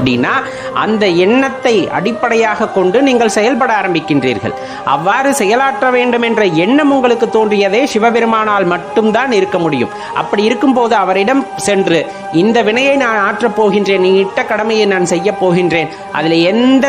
அப்படின்னா அந்த எண்ணத்தை அடிப்படையாக கொண்டு நீங்கள் செயல்பட ஆரம்பிக்கின்றீர்கள். அவ்வாறு செயலாற்ற வேண்டும் என்ற எண்ணம் உங்களுக்கு தோன்றியதே சிவபெருமானால் மட்டும்தான் இருக்க முடியும். அப்படி இருக்கும்போது அவரிடம் சென்று இந்த வினையை நான் ஆற்றப் போகின்றேன் நீ இட்ட கடமையை நான் செய்ய போகின்றேன். அதில் எந்த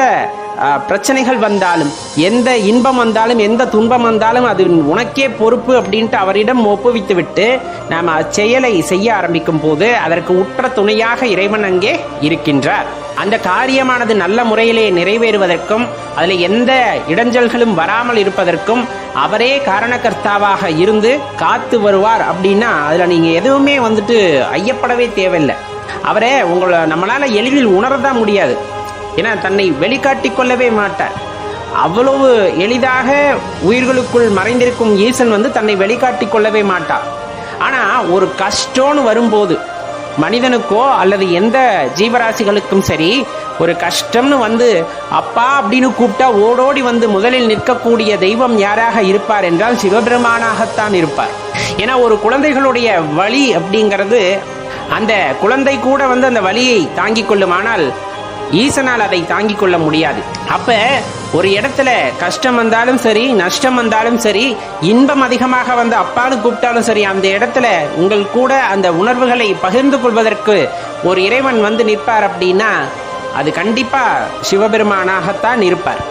பிரச்சனைகள் வந்தாலும் எந்த இன்பம் வந்தாலும் எந்த துன்பம் வந்தாலும் அது உனக்கே பொறுப்பு அப்படின்ட்டு அவரிடம் ஒப்புவித்து விட்டு நாம் அச்செயலை செய்ய ஆரம்பிக்கும் போது அதற்கு உற்ற துணையாக இறைவன் அங்கே இருக்கின்றார். அந்த காரியமானது நல்ல முறையிலே நிறைவேறுவதற்கும் அதில் எந்த இடைஞ்சல்களும் வராமல் இருப்பதற்கும் அவரே காரணகர்த்தாவாக இருந்து காத்து வருவார் அப்படின்னா அதில் நீங்கள் எதுவுமே வந்துட்டு ஐயப்படவே தேவையில்லை. அவரே உங்களை நம்மளால் எளிதில் உணரதான் முடியாது. ஏன்னா தன்னை வெளிக்காட்டி கொள்ளவே மாட்டார். அவ்வளவு எளிதாக உயிர்களுக்குள் மறைந்திருக்கும் ஈசன் வந்து தன்னை வெளிக்காட்டிக் கொள்ளவே மாட்டார். ஆனால் ஒரு கஷ்டம்னு வரும்போது மனிதனுக்கோ அல்லது எந்த ஜீவராசிகளுக்கும் சரி ஒரு கஷ்டம்னு வந்து அப்பா அப்படின்னு கூப்பிட்டா ஓடோடி வந்து முதலில் நிற்கக்கூடிய தெய்வம் யாராக இருப்பார் என்றால் சிவபெருமானாகத்தான் இருப்பார். ஏன்னா ஒரு குழந்தைகளுடைய வழி அப்படிங்கிறது அந்த குழந்தை கூட வந்து அந்த வலியை தாங்கிக் கொள்ளுமானால் ஈசனால் அதை தாங்கிக் கொள்ள முடியாது. அப்ப ஒரு இடத்துல கஷ்டம் வந்தாலும் சரி நஷ்டம் வந்தாலும் சரி இன்பம் அதிகமாக வந்து அப்பான்னு கூப்பிட்டாலும் சரி அந்த இடத்துல உங்கள் கூட அந்த உணர்வுகளை பகிர்ந்து கொள்வதற்கு ஒரு இறைவன் வந்து நிற்பார் அப்படின்னா அது கண்டிப்பா சிவபெருமானாகத்தான் இருப்பார்.